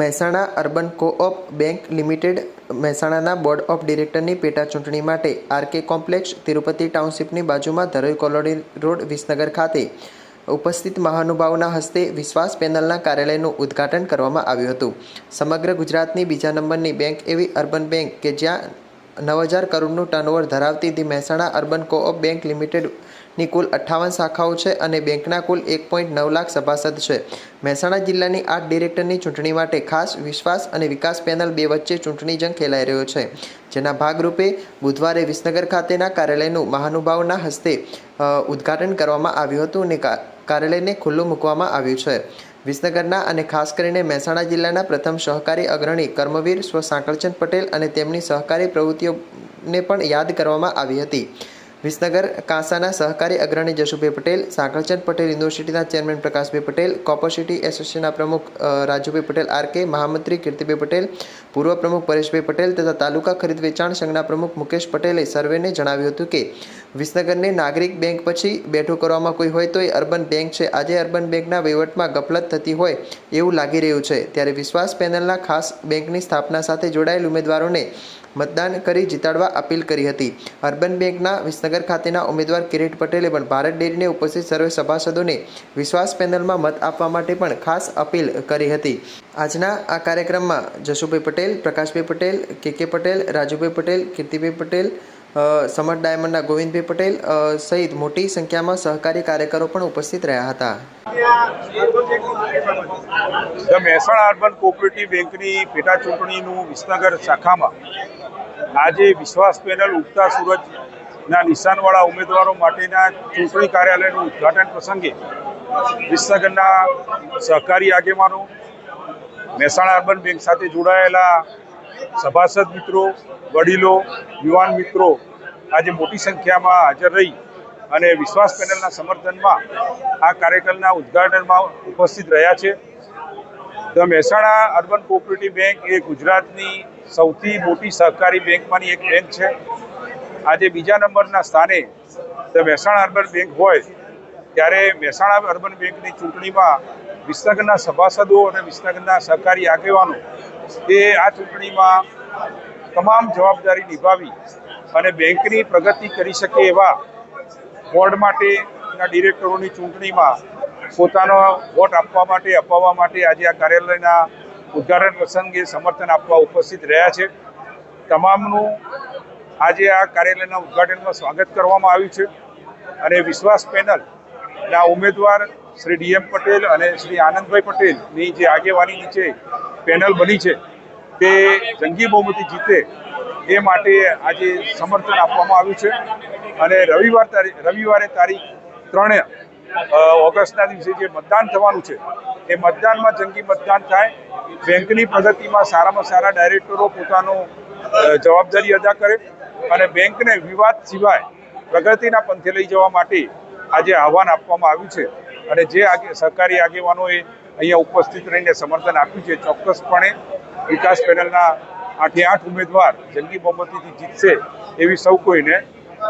Mehsana urban co-op bank limited, મહેસાણાના board of ડિરેક્ટરની પેટા ચૂંટણી માટે આરકે કોમ્પ્લેક્ષ તિરુપતિ ટાઉનશીપની બાજુમાં ધરોઈ કોલોની રોડ, વિસનગર ખાતે ઉપસ્થિત મહાનુભાવોના હસ્તે વિશ્વાસ પેનલના કાર્યાલયનું ઉદ્ઘાટન કરવામાં આવ્યું હતું. સમગ્ર ગુજરાતની બીજા નંબરની બેંક એવી અર્બન બેંક કે જ્યાં નવ હજાર કરોડનું ટર્નઓવર ધરાવતી the Mehsana urban co-op bank લિમિટેડની કુલ અઠ્ઠાવન શાખાઓ છે અને બેંકના કુલ એક પોઈન્ટ નવ લાખ સભાસદ છે. મહેસાણા જિલ્લાની આઠ ડિરેક્ટરની ચૂંટણી માટે ખાસ વિશ્વાસ અને વિકાસ પેનલ બે વચ્ચે ચૂંટણી જંગ ખેલાઈ રહ્યો છે. જેના ભાગરૂપે બુધવારે વિસનગર ખાતેના કાર્યાલયનું મહાનુભાવના હસ્તે ઉદ્ઘાટન કરવામાં આવ્યું હતું અને કાર્યાલયને ખુલ્લું મૂકવામાં આવ્યું છે. વિસનગરના અને ખાસ કરીને મહેસાણા જિલ્લાના પ્રથમ સહકારી અગ્રણી કર્મવીર સ્વ સાંકળચંદ પટેલ અને તેમની સહકારી પ્રવૃત્તિઓને પણ યાદ કરવામાં આવી હતી. વિસનગર કાંસાના સહકારી અગ્રણી જશુભાઈ પટેલ, સાંકળચંદ પટેલ યુનિવર્સિટીના chairman Prakashbhai Patel, copper city એસોસિએશનના પ્રમુખ રાજુભાઈ પટેલ આરકે મહામંત્રી કીર્તિભાઈ પટેલ, પૂર્વ પ્રમુખ પરેશભાઈ પટેલ તથા તાલુકા ખરીદ વેચાણ સંઘના પ્રમુખ મુકેશ પટેલે સર્વેને જણાવ્યું હતું કે વિસનગરને નાગરિક બેંક પછી બેઠું કરવામાં કોઈ હોય તો એ અર્બન બેંક છે. આજે અર્બન બેંકના વહીવટમાં ગફલત થતી હોય એવું લાગી રહ્યું છે. ત્યારે વિશ્વાસ પેનલના ખાસ બેંકની સ્થાપના સાથે જોડાયેલ ઉમેદવારોને મતદાન કરી જીતાડવા અપીલ કરી હતી. અર્બન બેંકના વિસનગર ખાતેના ઉમેદવાર કિરીટ પટેલે પણ ભારત ડેરીને ઉપસ્થિત સર્વે સભાસદોને વિશ્વાસ પેનલમાં મત આપવા માટે પણ ખાસ અપીલ કરી હતી. આજના આ કાર્યક્રમમાં Jashubhai Patel, Prakashbhai Patel, K K Patel, Rajubhai Patel, Kirtibhai Patel summer ડાયમંડના ગોવિંદભાઈ પટેલ સહિત મોટી સંખ્યામાં સહકારી કાર્યકરો પણ ઉપસ્થિત રહ્યા હતા. મહેસાણા અર્બન કોઓપરેટિવ બેંકની પેટા ચૂંટણીનું વિસનગર શાખામાં આજે વિશ્વાસ પેનલ ઉગતા સૂરજના નિશાનવાળા ઉમેદવારો માટેના ચૂંટણી કાર્યાલયનું ઉદ્ઘાટન પ્રસંગે વિસનગરના સહકારી આગેવાનો, મહેસાણા અર્બન બેંક સાથે જોડાયેલા સભાસદ મિત્રો, વડીલો, યુવાન મિત્રો આજે મોટી સંખ્યામાં હાજર રહી અને વિશ્વાસ પેનલના સમર્થનમાં આ કાર્યક્રમના ઉદ્ઘાટનમાં ઉપસ્થિત રહ્યા છે. The Mehsana urban cooperative bank એ ગુજરાતની સૌથી મોટી સહકારી બેંકમાંની એક બેંક છે. આજે બીજા નંબરના સ્થાને તો મહેસાણા અર્બન બેંક હોય ત્યારે મહેસાણા અર્બન બેંકની ચૂંટણીમાં વિસનગરના સભાસદો અને વિસનગરના સહકારી આગેવાનો એ આ ચૂંટણીમાં તમામ જવાબદારી નિભાવી અને બેંકની પ્રગતિ કરી શકે એવા બોર્ડ માટેના ડિરેક્ટરોની ચૂંટણીમાં પોતાનો વોટ આપવા માટે, અપાવવા માટે આજે આ કાર્યાલયના ઉદ્ઘાટન પ્રસંગે સમર્થન આપવા ઉપસ્થિત રહ્યા છે. તમામનું આજે આ કાર્યાલયના ઉદ્ઘાટનમાં સ્વાગત કરવામાં આવ્યું છે અને વિશ્વાસ પેનલના ઉમેદવાર શ્રી ડીએમ પટેલ અને શ્રી આનંદભાઈ પટેલની જે આગેવાની નીચે પેનલ બની છે તે જંગી બહુમતી જીતે એ માટે આજે સમર્થન આપવામાં આવ્યું છે. અને રવિવાર તારીખ, રવિવારે તારીખ ત્રણે ઓગસ્ટના દિવસે જે મતદાન થવાનું છે, એ મતદાનમાં જંગી મતદાન થાય. બેંકની પદ્ધતિમાં સારામાં સારા ડાયરેક્ટરો પોતાનો જવાબદારી અદા કરે અને બેંકને વિવાદ સિવાય પ્રગતિના પંથે લઈ જવા માટે આજે આહવાન આપવામાં આવ્યું છે. અને જે આગે, સહકારી આગેવાનોએ અહીંયા ઉપસ્થિત રહીને સમર્થન આપ્યું છે, ચોક્કસપણે વિકાસ પેનલના આઠે આઠ ઉમેદવાર જંગી બહુમતીથી જીતશે એવી સૌ કોઈને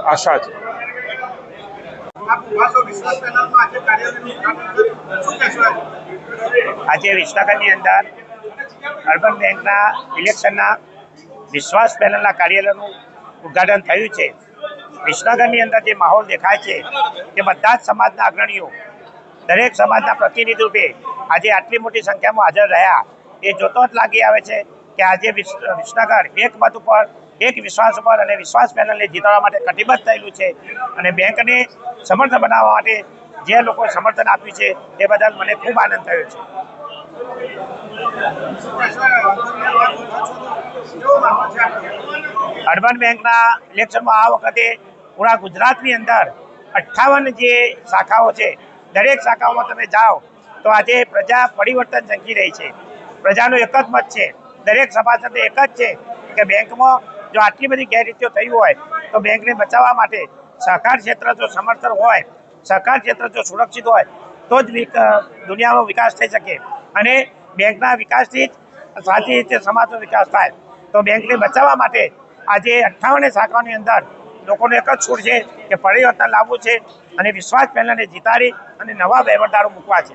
આશા છે? આજે વિસનગરની અંદર અર્બન બેંકના ઇલેક્શનના વિશ્વાસ પેનલના કાર્યાલયનું ઉદ્ઘાટન થયું છે વિસનગરની અંદર જે માહોલ દેખાય છે તે બધા જ સમાજના અગ્રણીઓ, દરેક સમાજના પ્રતિનિધિ રૂપે આજે આટલી મોટી સંખ્યામાં હાજર રહ્યા એ જોતો જ લાગી આવે છે કે આજે વિસ- વિસનગર એક મત ઉપર એક વિશ્વાસ ઉપર અને વિશ્વાસ પેનલને જીતાડવા માટે કટિબદ્ધ થયેલું છે. અને બેંકને સમર્થ બનાવવા માટે જે લોકો સમર્થન આપ્યું છે, એ બદલ મને ખૂબ આનંદ થયો છે? અર્બન બેંકના ઇલેક્શનમાં આ વખતે પૂરા ગુજરાતની અંદર અઠ્ઠાવન જે શાખાઓ છે, દરેક શાખાઓમાં તમે જાઓ તો આજે પ્રજા પરિવર્તન ઝંકી રહી છે. પ્રજાનો એક જ મત છે. દરેક સભાસદને એક જ છે કે બેંકમાં જો આટલી બધી ગેરરીતિઓ થઈ હોય તો બેંકને બચાવવા માટે સહકાર ક્ષેત્ર જો સમર્થન હોય, સહકાર ક્ષેત્ર જો સુરક્ષિત હોય, તો જ દુનિયાનો વિકાસ થઈ શકે. અને બેંકના વિકાસથી જ સાચી રીતે સમાજનો વિકાસ થાય. તો બેંકને બચાવવા માટે આજે અઠ્ઠાવને શાખાઓની અંદર લોકોને એક જ છૂટ છે કે પરિવર્તન લાવવું છે અને વિશ્વાસ પહેલાંને જીતાડી અને નવા વહીવટદારો મૂકવા છે.